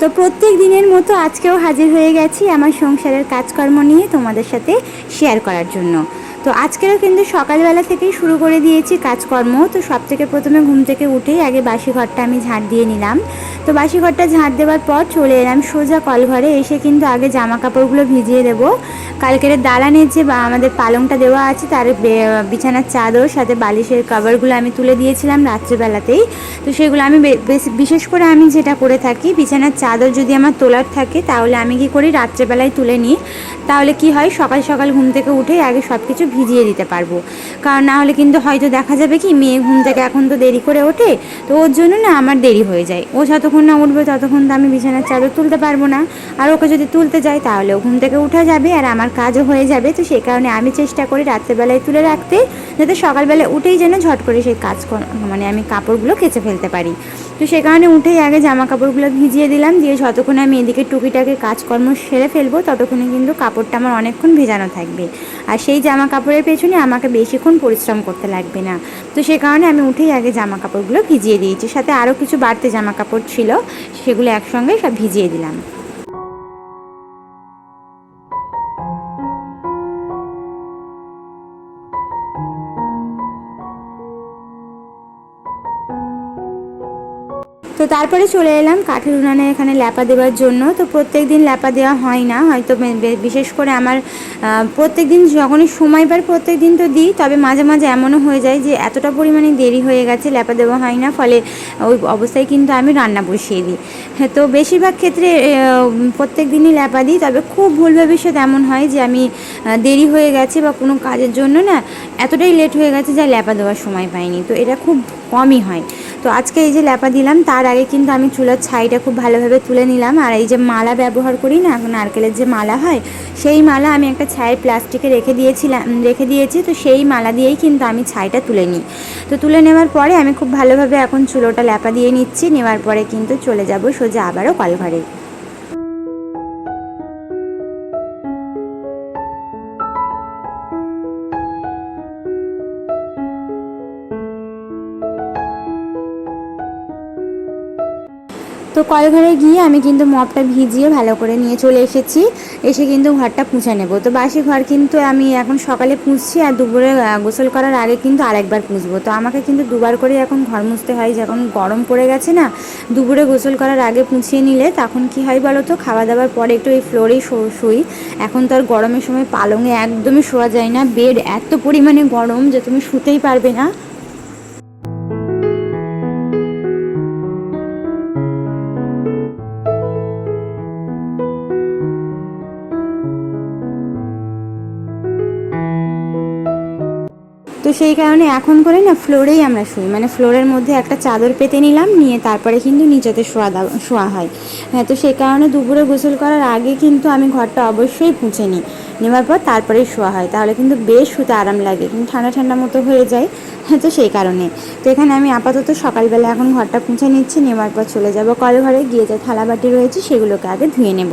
তো প্রত্যেক দিনের মতো আজকেও হাজির হয়ে গেছি আমার সংসারের কাজকর্ম নিয়ে তোমাদের সাথে শেয়ার করার জন্য। তো আজকেরও কিন্তু সকালবেলা থেকেই শুরু করে দিয়েছি কাজকর্ম। তো সব থেকে প্রথমে ঘুম থেকে উঠেই আগে বাসি ঘরটা আমি ঝাঁট দিয়ে নিলাম। তো বাসি ঘরটা ঝাঁট দেওয়ার পর চলে এলাম সোজা কলঘরে। এসে কিন্তু আগে জামা কাপড়গুলো ভিজিয়ে দেব। কালকের দালানের যে আমাদের পালংটা দেওয়া আছে, তার বিছানার চাদর, সাথে বালিশের কভারগুলো আমি তুলে দিয়েছিলাম রাত্রেবেলাতেই। তো সেগুলো আমি বিশেষ করে আমি যেটা করে থাকি, বিছানার চাদর যদি আমার তোলার থাকে, তাহলে আমি কি করি, রাত্রেবেলায় তুলে নিই। তাহলে কি হয়, সকাল সকাল ঘুম থেকে উঠে আগে সব কিছু ভিজিয়ে দিতে পারব। কারণ না হলে কিন্তু হয়তো দেখা যাবে কি মেয়ে ঘুম থেকে এখন তো দেরি করে ওঠে, তো ওর জন্য না আমার দেরি হয়ে যায়। ও যতক্ষণ না উঠবে ততক্ষণ তো আমি বিছানার চাদর তুলতে পারব না। আর ওকে যদি তুলতে যাই তাহলে ও ঘুম থেকে উঠা যাবে আর আমার কাজও হয়ে যাবে। তো সেই কারণে আমি চেষ্টা করি রাত্রেবেলায় তুলে রাখতে, যাতে সকালবেলা উঠেই যেন ঝট করে সেই কাজ মানে আমি কাপড়গুলো কেচে ফেলতে পারি। তো সে কারণে উঠেই আগে জামা কাপড়গুলো ভিজিয়ে দিলাম, দিয়ে যতক্ষণে আমি এদিকে টুকিটাকে কাজকর্ম সেরে ফেলব, ততক্ষণে কিন্তু কাপড়টা আমার অনেকক্ষণ ভেজানো থাকবে। আর সেই জামা কাপড়ের পেছনে আমাকে বেশিক্ষণ পরিশ্রম করতে লাগবে না। তো সে কারণে আমি উঠেই আগে জামা কাপড়গুলো ভিজিয়ে দিয়েছি। সাথে আরও কিছু বাড়তে জামা কাপড় ছিল, সেগুলো একসঙ্গে সব ভিজিয়ে দিলাম। তারপরে চলে এলাম কাঠের উনানে এখানে ল্যাপা দেওয়ার জন্য। তো প্রত্যেক দিন ল্যাপা দেওয়া হয় না হয়তো বিশেষ করে আমার প্রত্যেক দিন যখনই সময় পাই প্রত্যেক দিন তো দিই তবে মাঝে মাঝে এমনও হয়ে যায় যে এতটা পরিমাণে দেরি হয়ে গেছে ল্যাপা দেওয়া হয় না ফলে ওই অবস্থায় কিন্তু আমি রান্না বসিয়ে দিই। হ্যাঁ, তো বেশিরভাগ ক্ষেত্রে প্রত্যেক দিনই ল্যাপা দিই তবে খুব ভুল ভবিষ্যৎ এমন হয় যে আমি দেরি হয়ে গেছে বা কোনো কাজের জন্য না এতটাই লেট হয়ে গেছে যা ল্যাপা দেওয়ার সময় পাইনি। তো এটা খুব কমই হয়। তো আজকে এই যে ল্যাপা দিলাম, তার আগে কিন্তু আমি চুলার ছাইটা খুব ভালোভাবে তুলে নিলাম। আর এই যে মালা ব্যবহার করি না নারকেলের যে মালা হয়, সেই মালা আমি একটা ছাইয়ের প্লাস্টিকে রেখে দিয়েছিলাম, রেখে দিয়েছি। তো সেই মালা দিয়েই কিন্তু আমি ছাইটা তুলে নিই। তো তুলে নেওয়ার পরে আমি খুব ভালোভাবে এখন চুলোটা ল্যাপা দিয়ে নিচ্ছি। নেওয়ার পরে কিন্তু চলে যাব সোজা আবারও কলঘরে। তো কলঘরে গিয়ে আমি কিন্তু মপটা ভিজিয়ে ভালো করে নিয়ে চলে এসেছি। এসে কিন্তু ঘরটা পুঁছে নেব। তো বাসি ঘর কিন্তু আমি এখন সকালে পুঁছছি আর দুপুরে গোসল করার আগে কিন্তু আরেকবার পুঁছবো। তো আমাকে কিন্তু দুবার করে এখন ঘর মুছতে হয়। যখন গরম পড়ে গেছে না, দুপুরে গোসল করার আগে পুঁছিয়ে নিলে তখন কি হয় বলো তো? খাওয়া দাওয়ার পরে একটু এই ফ্লোরেই শুই। এখন তো আর গরমের সময় পালঙে একদমই শোয়া যায় না। বেড এত পরিমাণে গরম যে তুমি শুতেই পারবে না। তো সেই কারণে এখন করে না ফ্লোরেই আমরা শুই। মানে ফ্লোরের মধ্যে একটা চাদর পেতে নিলাম, নিয়ে তারপরে কিন্তু নিচেতে শোয়া শোয়া হয়। হ্যাঁ তো সেই কারণে দুপুরে গোসল করার আগে কিন্তু আমি ঘরটা অবশ্যই পুঁছে নিই। নেওয়ার পর তারপরেই শোয়া হয়। তাহলে কিন্তু বেশ শুতে আরাম লাগে, কিন্তু ঠান্ডা ঠান্ডা মতো হয়ে যায়। হ্যাঁ তো সেই কারণে। তো এখানে আমি আপাতত সকালবেলা এখন ঘরটা পুঁছে নিচ্ছি, নেওয়ার পর চলে যাব। কল ঘরে গিয়ে যে থালা বাটি রয়েছে সেগুলোকে আগে ধুয়ে নেব।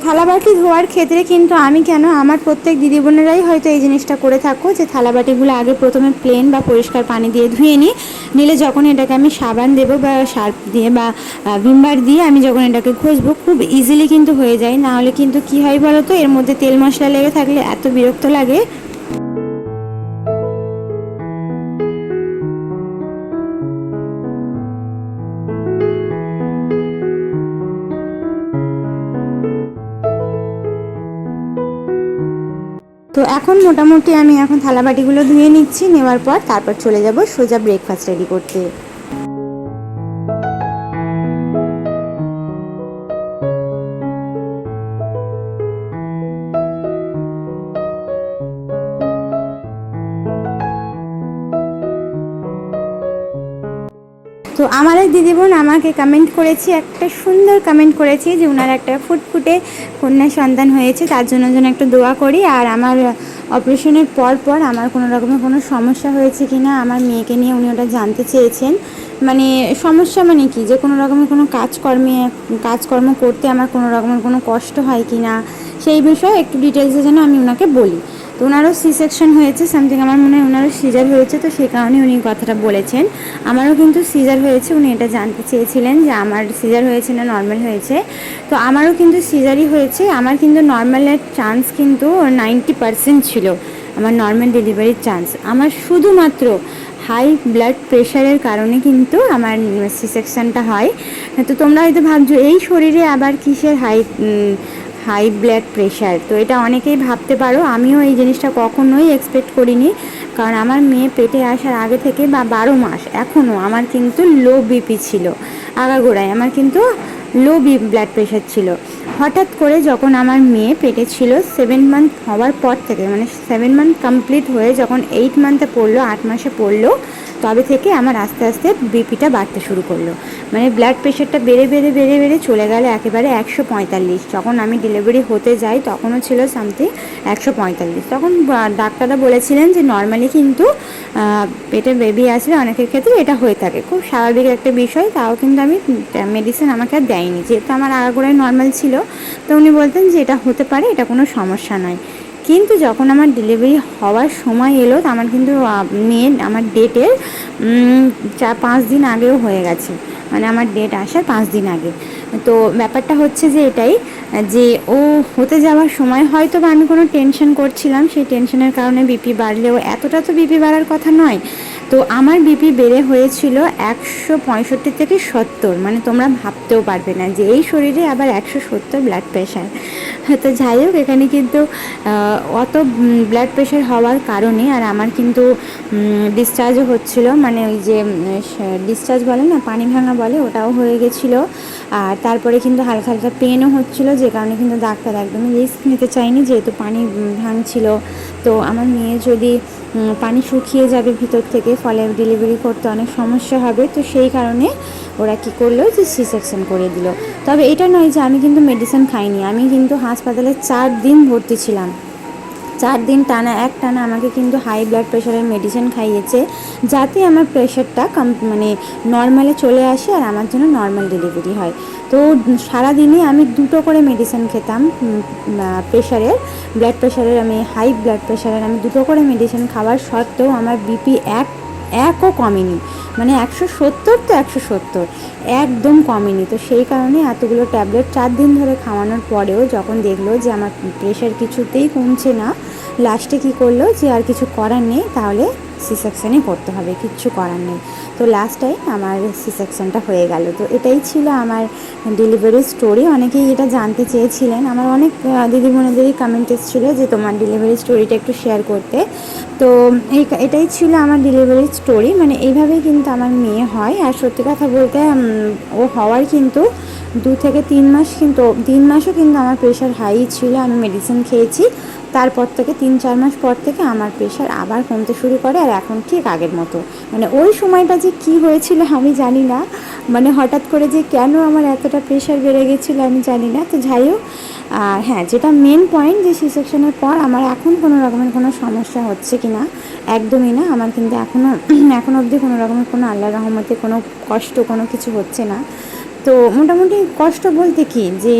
তো থালাবাটি ধোয়ার ক্ষেত্রে কিন্তু আমি কেন আমার প্রত্যেক দিদি বোনেরাই হয়তো এই জিনিসটা করে থাকো যে থালাবাটিগুলো আগে প্রথমে প্লেন বা পরিষ্কার পানি দিয়ে ধুয়ে নিই। নিলে যখন এটাকে আমি সাবান দেবো বা সার্ফ দিয়ে বা ভিমবার দিয়ে আমি যখন এটাকে ঘষবো খুব ইজিলি কিন্তু হয়ে যায়। নাহলে কিন্তু কী হয় বলো তো? এর মধ্যে তেল মশলা লেগে থাকলে এত বিরক্ত লাগে। এখন মোটামুটি আমি এখন থালাবাটিগুলো ধুয়ে নিচ্ছি, নেওয়ার পর তারপর চলে যাব সোজা ব্রেকফাস্ট রেডি করতে। তো আমার এক দিদি বোন আমাকে কমেন্ট করেছে, একটা সুন্দর কমেন্ট করেছে যে ওনার একটা ফুটফুটে কন্যা সন্তান হয়েছে, তার জন্য যেন একটু দোয়া করি। আর আমার অপারেশনের পর পর আমার কোনো রকমের কোনো সমস্যা হয়েছে কি না, আমার মেয়েকে নিয়ে উনি ওটা জানতে চেয়েছেন। মানে সমস্যা মানে কি? যে কোনো রকমের কোনো কাজকর্মে, কাজকর্ম করতে আমার কোনো রকমের কোনো কষ্ট হয় কি না, সেই বিষয়ে একটু ডিটেলসে যেন আমি ওনাকে বলি। তো ওনারও সি সেকশন হয়েছে সামথিং আমার মনে হয় ওনারও সিজার হয়েছে, তো সেই কারণে উনি কথাটা বলেছেন। আমারও কিন্তু সিজার হয়েছে, উনি এটা জানতে চেয়েছিলেন যে আমার সিজার হয়েছে না নর্মাল হয়েছে। তো আমারও কিন্তু সিজারই হয়েছে, আমার কিন্তু নর্মালের চান্স কিন্তু নাইনটি পারসেন্ট ছিল, আমার নর্মাল ডেলিভারির চান্স আমার শুধুমাত্র হাই ব্লাড প্রেশারের কারণে কিন্তু আমার সি সেকশনটা হয়। তো তোমরা হয়তো ভাবছ, এই শরীরে আবার কিসের হাই হাই ব্লাড প্রেশার তো এটা অনেকেই ভাবতে পারো, আমিও এই জিনিসটা কখনোই এক্সপেক্ট করিনি। কারণ আমার মেয়ে পেটে আসার আগে থেকে বা বারো মাস এখনও আমার কিন্তু লো বিপি ছিল, আগাগোড়ায় আমার কিন্তু লো বি ব্লাড প্রেশার ছিল। হঠাৎ করে যখন আমার মেয়ে পেটে ছিল সেভেন মান্থ হওয়ার পর থেকে মানে সেভেন মান্থ কমপ্লিট হয়ে যখন এইট মান্থে পড়ল, আট মাসে পড়ল তবে থেকে আমার আস্তে আস্তে বিপিটা বাড়তে শুরু করল। মানে ব্লাড প্রেশারটা বেড়ে বেড়ে বেড়ে বেড়ে চলে গেল একেবারে একশো পঁয়তাল্লিশ। যখন আমি ডেলিভারি হতে যাই, তখনও ছিল সামথিং একশো পঁয়তাল্লিশ। তখন ডাক্তাররা বলেছিলেন যে নর্মালি কিন্তু পেটে বেবি আসলে অনেকের ক্ষেত্রে এটা হয়ে থাকে। খুব স্বাভাবিক একটা বিষয়, তাও কিন্তু আমি মেডিসিন আমাকে আর দেয়নি। যেহেতু আমার আগাগোড়ায় নর্মাল ছিল, তো উনি বলতেন যে, এটা হতে পারে, এটা কোনো সমস্যা নয়। কিন্তু যখন আমার ডেলিভারি হওয়ার সময় এলো আমার কিন্তু মেন আমার ডেটের চার, পাঁচ দিন আগেও হয়ে গেছে। মানে আমার ডেট আসার পাঁচ দিন আগে। তো ব্যাপারটা হচ্ছে যে এটাই, যে ও হতে যাওয়ার সময় হয়তো বা আমি কোনো টেনশন করছিলাম। সেই টেনশনের কারণে বিপি বাড়লেও এতটা তো বিপি বাড়ার কথা নয়। তো আমার বিপি বেড়ে হয়েছিল একশো পঁয়ষট্টি থেকে সত্তর। মানে তোমরা ভাবতেও পারবে না যে এই শরীরে আবার একশো সত্তর ব্লাড প্রেশার তো যাই হোক, এখানে কিন্তু অত ব্লাড প্রেশার হওয়ার কারণে আর আমার কিন্তু ডিসচার্জও হচ্ছিল। মানে ওই যে ডিসচার্জ বলে না, পানি ভাঙা বলে, ওটাও হয়ে গেছিল। আর তারপরে কিন্তু হালকা হালকা পেনও হচ্ছিল, যে কারণে কিন্তু ডাক্তার একদমই রিস্ক নিতে চাইনি যেহেতু পানি ভাঙছিল। তো আমার মেয়ে যদি পানি শুকিয়ে যাবে ভিতর থেকে, ফলে ডেলিভারি করতে অনেক সমস্যা হবে। তো সেই কারণে ওরা কি করল যে সি সেকশন করে দিল। তবে এটা নয় যে আমি কিন্তু মেডিসিন খাইনি, আমি কিন্তু হাসপাতালে চার দিন ভর্তি ছিলাম। চার দিন টানা, এক টানা আমাকে কিন্তু হাই ব্লাড প্রেশারের মেডিসিন খাইয়েছে, যাতে আমার প্রেশারটা কম মানে নর্মালে চলে আসে আর আমার জন্য নর্মাল ডেলিভারি হয়। তো সারাদিনে আমি দুটো করে মেডিসিন খেতাম প্রেশারের ব্লাড প্রেশারের আমি হাই ব্লাড প্রেশারের আমি দুটো করে মেডিসিন খাওয়ার সত্ত্বেও আমার বিপি এক, একও কমেনি। মানে একশো সত্তর তো একশো সত্তর, একদম কমেনি। তো সেই কারণে এতগুলো ট্যাবলেট চার দিন ধরে খাওয়ানোর পরেও যখন দেখল যে আমার প্রেশার কিছুতেই কমছে না লাস্টে কি করল যে আর কিছু করার নেই, তাহলে সি সেকশানই করতে হবে, কিচ্ছু করার নেই। তো লাস্ট টাইম আমার সি সেকশনটা হয়ে গেল। তো এটাই ছিল আমার ডেলিভারি স্টোরি অনেকেই এটা জানতে চেয়েছিলেন। আমার অনেক দিদিমণিদেরই কমেন্ট এসেছিল যে তোমার ডেলিভারি স্টোরিটা একটু শেয়ার করতে। তো এই, এটাই ছিল আমার ডেলিভারি স্টোরি মানে এইভাবেই কিন্তু আমার মেয়ে হয়। আর সত্যি কথা বলতে ও হওয়ার কিন্তু দু থেকে তিন মাস কিন্তু, তিন মাসও কিন্তু আমার প্রেশার হাই ছিল, আমি মেডিসিন খেয়েছি। তারপর থেকে তিন, চার মাস পর থেকে আমার প্রেশার আবার কমতে শুরু করে আর এখন ঠিক আগের মতো। মানে ওই সময়টা যে কি হয়েছিল আমি জানি না। মানে হঠাৎ করে যে কেন আমার এতটা প্রেশার বেড়ে গেছিল আমি জানি না। তো যাই হোক আর হ্যাঁ যেটা মেন পয়েন্ট যে সি সেকশনের পর আমার এখন কোনো রকমের কোনো সমস্যা হচ্ছে কি না, একদমই না। আমার কিন্তু এখনও এখন অবধি কোনো রকমের কোনো আল্লাহ রহমতে কোনো কষ্ট, কোনো কিছু হচ্ছে না। তো মোটামুটি কষ্ট বলতে কি, যে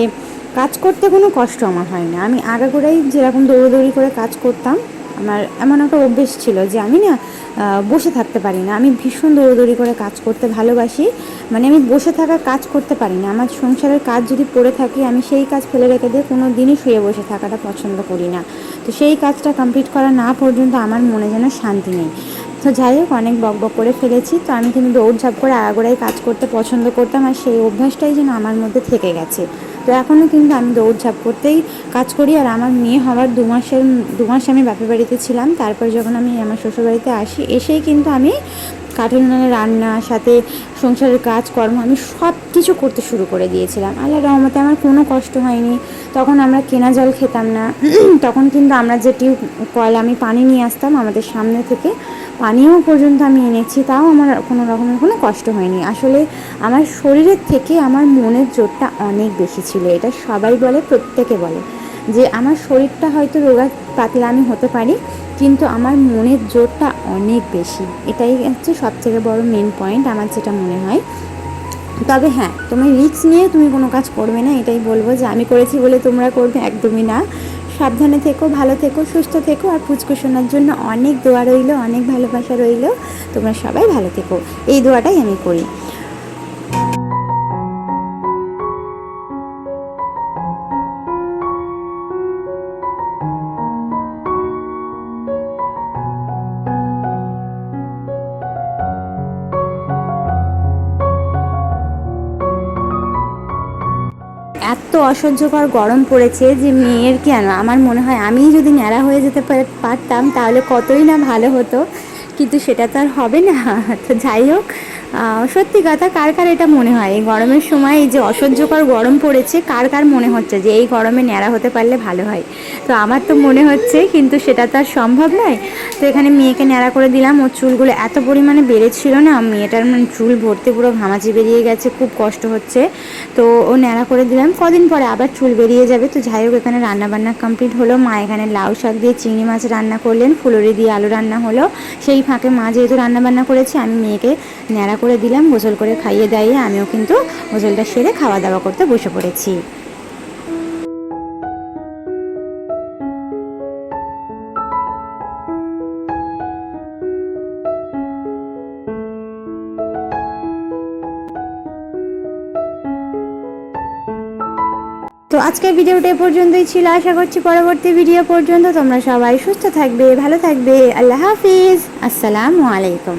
কাজ করতে কোনো কষ্ট আমার হয় না। আমি আগাগোড়াই যেরকম দৌড়োদৌড়ি করে কাজ করতাম, আমার এমন একটা অভ্যেস ছিল যে আমি না বসে থাকতে পারি না। আমি ভীষণ দৌড়োদৌড়ি করে কাজ করতে ভালোবাসি। মানে আমি বসে থাকা কাজ করতে পারি না। আমার সংসারের কাজ যদি পড়ে থাকি, আমি সেই কাজ ফেলে রেখে দিয়ে কোনো দিনই শুয়ে বসে থাকাটা পছন্দ করি না। তো সেই কাজটা কমপ্লিট করা না পর্যন্ত আমার মনে যেন শান্তি নেই। তো যাই হোক, অনেক বক বক করে ফেলেছি। তো আমি কিন্তু দৌড়ঝাঁপ করে আগাগোড়াই কাজ করতে পছন্দ করতাম আর সেই অভ্যাসটাই যেন আমার মধ্যে থেকে গেছে। তো এখনও কিন্তু আমি দৌড়ঝাঁপ করতেই কাজ করি আর আমার মেয়ে হওয়ার দু মাসের, দু মাস আমি বাপের বাড়িতে ছিলাম। তারপর যখন আমি আমার শ্বশুরবাড়িতে আসি, এসেই কিন্তু আমি কাঠের উনানে রান্না, সাথে সংসারের কাজকর্ম, আমি সব কিছু করতে শুরু করে দিয়েছিলাম। আল্লাহ রহমতে আমার কোনো কষ্ট হয়নি। তখন আমরা কেনা জল খেতাম না। তখন কিন্তু আমরা যে টিউব কল আমি পানি নিয়ে আসতাম আমাদের সামনে থেকে। পানিও পর্যন্ত আমি এনেছি, তাও আমার কোনো রকমের কোনো কষ্ট হয়নি। আসলে আমার শরীরের থেকে আমার মনের জোরটা অনেক বেশি ছিল। এটা সবাই বলে, প্রত্যেকে বলে। যে আমার শরীরটা হয়তো রোগা পাতলা আমি হতে পারি কিন্তু আমার মনের জোরটা অনেক বেশি। এটাই হচ্ছে সব থেকে বড় মেন পয়েন্ট আমার যেটা মনে হয়। তবে হ্যাঁ তুমি রিস্ক নিয়ে তুমি কোনো কাজ করবে না, এটাই বলব যে আমি করেছি বলে তোমরা করবে একদমই না। সাবধানে থেকো, ভালো থেকো, সুস্থ থেকো আর পুচকু শোনার জন্য অনেক দোয়া রইল, অনেক ভালোবাসা রইল। তোমরা সবাই ভালো থেকো। এই দোয়াটাই আমি করি। এত অসহ্যকর গরম পড়েছে যে মেয়ের কেন আমার মনে হয় আমি যদি ন্যাড়া হয়ে যেতে পারতাম তাহলে কতই না ভালো হতো। কিন্তু সেটা তো আর হবে না। তো যাই হোক সত্যি কথা, কার কার এটা মনে হয়? এই গরমের সময় এই যে অসহ্যকর গরম পড়েছে, কার কার মনে হচ্ছে যে এই গরমে ন্যাড়া হতে পারলে ভালো হয়? তো আমার তো মনে হচ্ছে, কিন্তু সেটা তো আর সম্ভব নয়। তো এখানে মেয়েকে ন্যাড়া করে দিলাম, ওর চুলগুলো এত পরিমাণে বেড়েছিল না, মেয়েটার মানে চুল ভর্তি পুরো ঘামাচি বেরিয়ে গেছে, খুব কষ্ট হচ্ছে। তো ও ন্যাড়া করে দিলাম, কদিন পরে আবার চুল বেরিয়ে যাবে। তো যাই হোক, এখানে রান্নাবান্না কমপ্লিট হলো, মা এখানে লাউ শাক দিয়ে চিংড়ি মাছ রান্না করলেন, ফুলরি দিয়ে আলু রান্না হলো। সেই ফাঁকে মা যেহেতু রান্নাবান্না করেছে, আমি মেয়েকে ন্যাড়া করে দিলাম, গোসল করে খাইয়ে দাইয়ে আমিও কিন্তু গোসলটা সেরে খাওয়া দাওয়া করতে বসে পড়েছি। তো আজকের ভিডিওটা এ পর্যন্তই ছিল। আশা করছি পরবর্তী ভিডিও পর্যন্ত তোমরা সবাই সুস্থ থাকবে, ভালো থাকবে। আল্লাহ হাফিজ। আসসালামু আলাইকুম।